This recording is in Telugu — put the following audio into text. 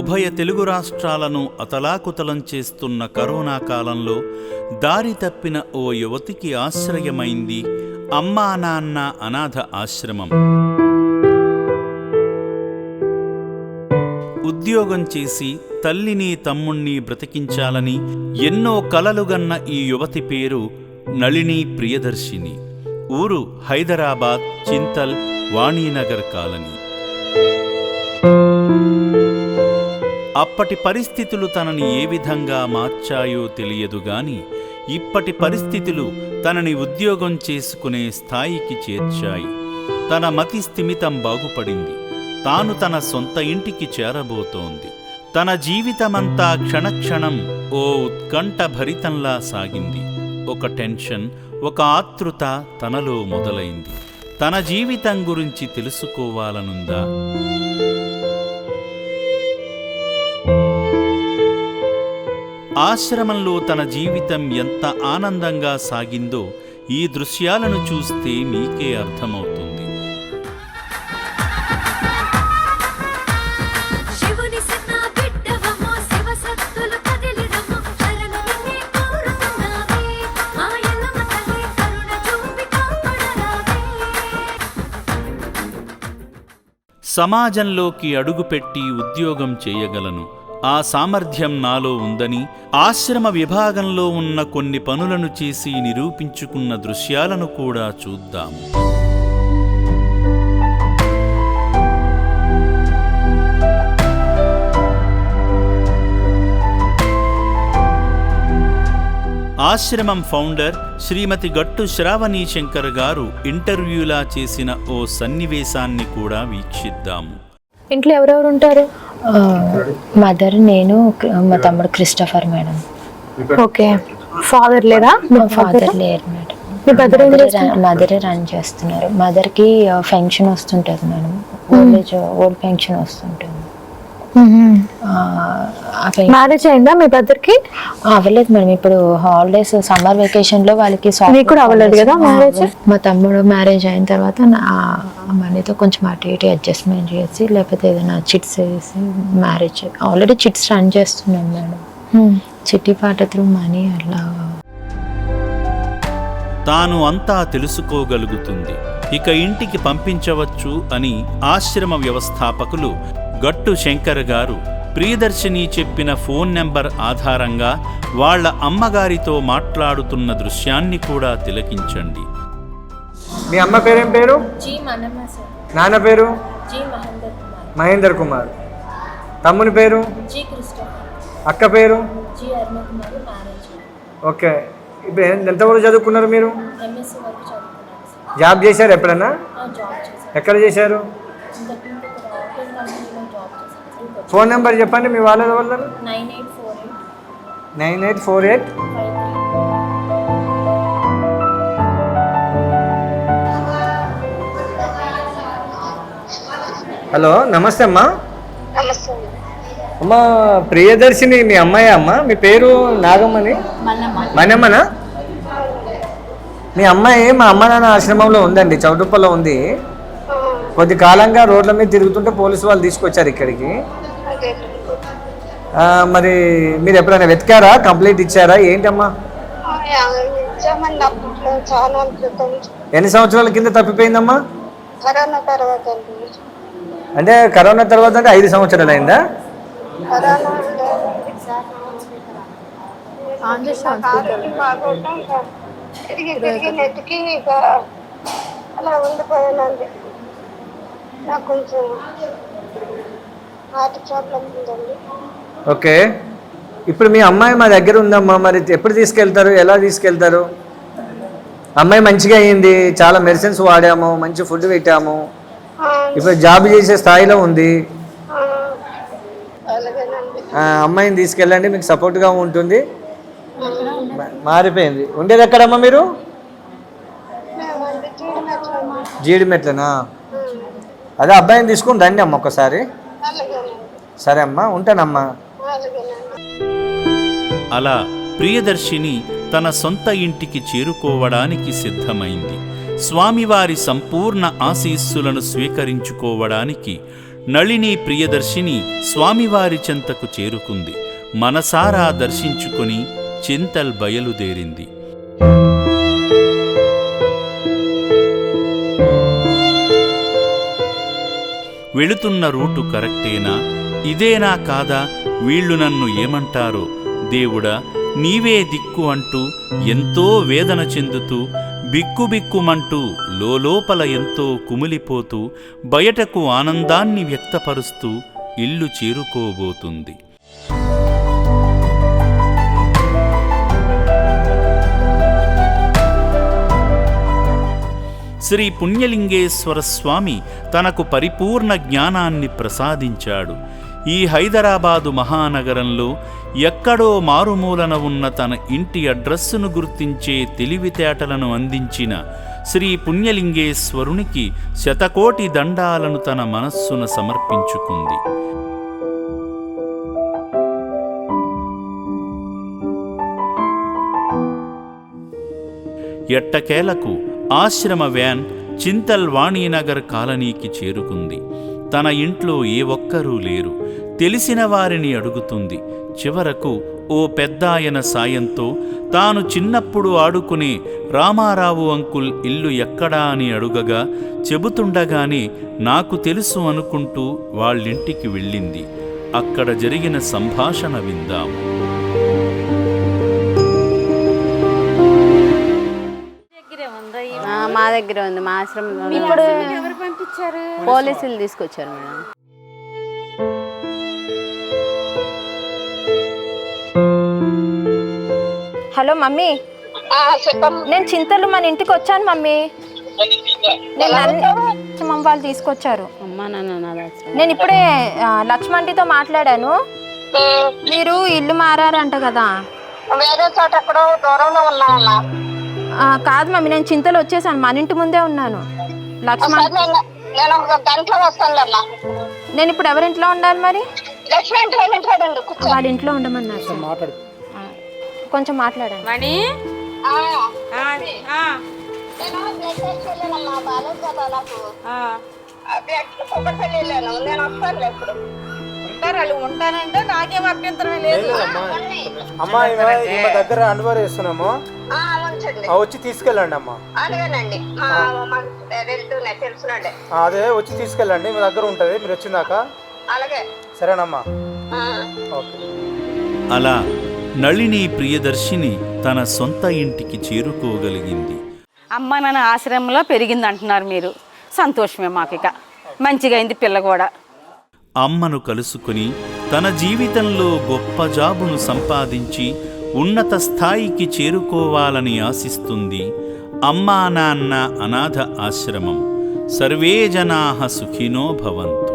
ఉభయ తెలుగు రాష్ట్రాలను అతలాకుతలం చేస్తున్న కరోనా కాలంలో దారి తప్పిన ఓ యువతికి ఆశ్రయమైంది అమ్మా నాన్న అనాథ ఆశ్రమం. ఉద్యోగం చేసి తల్లిని తమ్ముణ్ణి బ్రతికించాలని ఎన్నో కలలుగన్న ఈ యువతి పేరు నళిని ప్రియదర్శిని. ఊరు హైదరాబాద్ చింతల్ వాణీనగర్ కాలనీ. అప్పటి పరిస్థితులు తనని ఏ విధంగా మార్చాయో తెలియదు గాని ఇప్పటి పరిస్థితులు తనని ఉద్యోగం చేసుకునే స్థాయికి చేర్చాయి. తన మతి స్థిమితం బాగుపడింది. తాను తన సొంత ఇంటికి చేరబోతోంది. తన జీవితమంతా క్షణక్షణం ఓ ఉత్కంఠ భరితంలా సాగింది. ఒక టెన్షన్ ఒక ఆతృత తనలో మొదలైంది. తన జీవితం గురించి తెలుసుకోవాలనుందా? ఆశ్రమంలో తన జీవితం ఎంత ఆనందంగా సాగిందో ఈ దృశ్యాలను చూస్తే మీకే అర్థమవుతుంది. సమాజంలోకి అడుగుపెట్టి ఉద్యోగం చేయగలను. ఆ సామర్థ్యం నాలో ఉందని ఆశ్రమ విభాగంలో ఉన్న కొన్ని పనులను చేసి నిరూపించుకున్న దృశ్యాలను కూడా చూద్దాం ఆశ్రమం ఫౌండర్ శ్రీమతి గట్టు శ్రావణీ శంకర్ గారు ఇంటర్వ్యూలా చేసిన ఓ సన్నివేశాన్ని కూడా వీక్షిద్దాము. ఇంట్లో ఎవరెవరు ఉంటారు? మదర్ నేను మా తమ్ముడు క్రిస్టఫర్ మేడం. ఓకే. ఫాదర్ లేదా మా ఫాదర్ లేరు? మేడం. మదరే రన్ చేస్తున్నారు. మదర్కి పెన్షన్ వస్తుంటది madam. Old age old pension వస్తుంటుంది. మ్యారేజ్ అయిందా మీ బ్రదర్కి? అవ్వలేదు మేడం. ఇప్పుడు హాలిడేస్ సమ్మర్ వెకేషన్లో వాళ్ళకి మీకు కూడా అవ్వలేదు కదా marriage? మా తమ్ముడు మ్యారేజ్ అయిన తర్వాత మనీతో కొంచెం అటు ఇటు అడ్జస్ట్మెంట్ చేసి లేకపోతే ఏదైనా చిట్స్ వేసి మ్యారేజ్ ఆల్రెడీ చిట్స్ రన్ చేస్తున్నాం మేడం. చిట్టి పాట త్రూ మనీ అట్లా తాను అంతా తెలుసుకోగలుగుతుంది. ఇక ఇంటికి పంపించవచ్చు అని ఆశ్రమ వ్యవస్థాపకులు గట్టు శంకర్ గారు ప్రియదర్శిని చెప్పిన ఫోన్ నెంబర్ ఆధారంగా వాళ్ళ అమ్మగారితో మాట్లాడుతున్న దృశ్యాన్ని కూడా తిలకించండి. మీ అమ్మ పేరేం పేరు? నాన్న పేరు? జీ మహేందర్ కుమార్. మహేందర్ కుమార్. తమ్ముని పేరు? అక్క పేరు? ఓకే. ఇప్పుడు ఎంత- ఎంతవరకు చదువుకున్నారు మీరు? జాబ్ చేశారు ఎప్పుడన్నా? ఎక్కడ చేశారు? ఫోన్ నెంబర్ చెప్పండి మీ వాళ్ళ వాళ్ళ nine eight four eight. Hello నమస్తే అమ్మా. అమ్మా ప్రియదర్శిని మీ అమ్మాయి అమ్మ? మీ పేరు నాగమ్మని? మనమ్మనా మీ అమ్మాయి మా అమ్మ నాన్న ఆశ్రమంలో ఉందండి చౌటుప్పలో ఉంది. కొద్ది కాలంగా రోడ్ల మీద తిరుగుతుంటే పోలీసు వాళ్ళు తీసుకొచ్చారు ఇక్కడికి. మరి మీరు ఎప్పుడైనా వెతికారా? కంప్లైంట్ ఇచ్చారా? ఏంటమ్మా? ఎన్ని సంవత్సరాల కింద తప్పిపోయిందమ్మా? కరోనా తర్వాత అంటే కరోనా తర్వాత అంటే ఐదు సంవత్సరాలు అయిందా? కరోనా తిరిగి తిరిగి నెత్తికి ఇక అలా ఉండిపోయానండి. నాకు కొంచెం హార్ట్ ప్రాబ్లం ఉందండి. ఓకే. ఇప్పుడు మీ అమ్మాయి మా దగ్గర ఉందమ్మా. మరి ఎప్పుడు తీసుకెళ్తారు? ఎలా తీసుకెళ్తారు? అమ్మాయి మంచిగా అయ్యింది చాలా మెడిసిన్స్ వాడాము. మంచి ఫుడ్ పెట్టాము. ఇప్పుడు జాబ్ చేసే స్థాయిలో ఉంది. అమ్మాయిని తీసుకెళ్ళండి. మీకు సపోర్ట్గా ఉంటుంది. మారిపోయింది. ఉండేది ఎక్కడమ్మా మీరు? జీడిమెట్లనా అదే అబ్బాయిని తీసుకుని రండి అమ్మ ఒకసారి సరే అమ్మా ఉంటానమ్మా. అలా ప్రియదర్శిని తన సొంత ఇంటికి చేరుకోవడానికి సిద్ధమైంది. స్వామివారి సంపూర్ణ ఆశీస్సులను స్వీకరించుకోవడానికి నళిని ప్రియదర్శిని స్వామివారి చెంతకు చేరుకుంది. మనసారా దర్శించుకొని చింతల్ బయలుదేరింది. వెళుతున్న రూటు కరెక్టేనా? ఇదేనా కాదా? వీళ్ళు నన్ను ఏమంటారో? దేవుడా నీవే దిక్కు అంటూ ఎంతో వేదన చెందుతూ బిక్కుబిక్కుమంటూ లోలోపల ఎంతో కుమిలిపోతూ బయటకు ఆనందాన్ని వ్యక్తపరుస్తూ ఇల్లు చేరుకోబోతుంది. శ్రీ పుణ్యలింగేశ్వర స్వామి తనకు పరిపూర్ణ జ్ఞానాన్ని ప్రసాదించాడు. ఈ హైదరాబాదు మహానగరంలో ఎక్కడో మారుమూలన ఉన్న తన ఇంటి అడ్రస్సును గుర్తించే తెలివితేటలను అందించిన శ్రీ పుణ్యలింగేశ్వరునికి శతకోటి దండాలను తన మనస్సున సమర్పించుకుంది. ఎట్టకేలకు ఆశ్రమ వ్యాన్ చింతల్ వాణీనగర్ కాలనీకి చేరుకుంది. తన ఇంట్లో ఏ ఒక్కరూ లేరు. తెలిసిన వారిని అడుగుతుంది. చివరకు ఓ పెద్దాయన సాయంతో తాను చిన్నప్పుడు ఆడుకునే రామారావు అంకుల్ ఇల్లు ఎక్కడా అని అడుగగా చెబుతుండగానే నాకు తెలుసు అనుకుంటూ వాళ్ళింటికి వెళ్ళింది. అక్కడ జరిగిన సంభాషణ విందాము. దగ్గర ఉంది మా ఆశ్రమంలో ఇప్పుడు ఎవరు పంపించారు? పోలీసులు తీసుకొచ్చారు మేడం. Hello mummy. నేను చింతలు మన ఇంటికి వచ్చాను మమ్మీ. నేను వాళ్ళు తీసుకొచ్చారు. అమ్మా నాన్న నాది ఆశ్రమం నేను ఇప్పుడే ఆ, లక్ష్మణ్డితో మాట్లాడాను. మీరు ఇల్లు మారారంట కదా. వేరే చోట ఎక్కడో దూరంలో ఉన్నామన్నా కాదు మమ్మీ నేను చింతలు వచ్చేసాను. మన ఇంటి ముందే ఉన్నాను. లక్ష్మణ్ నేను- నేను ఒక గంటలో వస్తానులేమ్మా నేను ఇప్పుడు ఎవరింట్లో ఉండాలి మరి? వాళ్ళ ఇంట్లో ఉండమన్నారు. కొంచెం మాట్లాడండి. మణి? ఉంటానంటే నాకేం అభ్యంతరం లేదు. అమ్మా. దగ్గర అండర్ వచ్చి తీసుకెళ్ళండి అమ్మా. అలాగేనండి మా మా వెళ్తూనే తెలుసునండి. ఆ, అదే వచ్చి తీసుకెళ్ళండి. మీ దగ్గర ఉంటుంది మీరు వచ్చిందాక అలాగే. సరేనమ్మా. ఓకే. అలా నళిని ప్రియదర్శిని తన సొంత ఇంటికి చేరుకోగలిగింది. అమ్మ నాన్న ఆశ్రమంలో పెరిగింది అంటున్నారు మీరు. సంతోషమే మాకు ఇక మంచిగా అయింది పిల్ల కూడా. అమ్మను కలుసుకుని తన జీవితంలో గొప్ప జాబును సంపాదించి ఉన్నత స్థాయికి చేరుకోవాలని ఆశిస్తుంది అమ్మా నాన్న అనాథ ఆశ్రమం. సర్వే జనా సుఖినో భవంతు.